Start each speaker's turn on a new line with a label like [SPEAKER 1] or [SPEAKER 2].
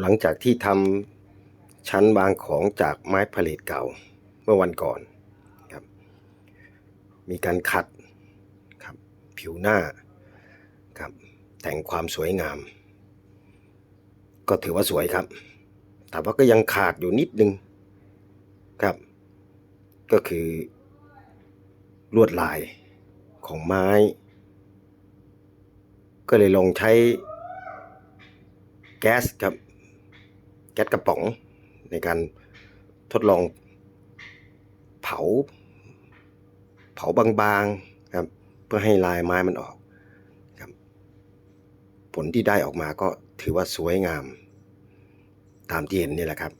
[SPEAKER 1] หลังจากที่ทำชั้นวางของจากไม้พาเลตเก่าเมื่อวันก่อนครับ มีการขัดครับผิวหน้าครับแต่งความสวยงาม ก็ถือว่าสวยครับ แต่ว่าก็ยังขาดอยู่นิดนึงครับ ก็คือลวดลายของไม้ ก็เลยลองใช้แก๊สครับ ก๊สกระป๋องในการทดลองเผา เผาบางๆครับเพื่อให้ลายไม้มันออกครับผลที่ได้ออกมาก็ถือว่าสวยงาม ตามที่เห็นนี่แหละครับ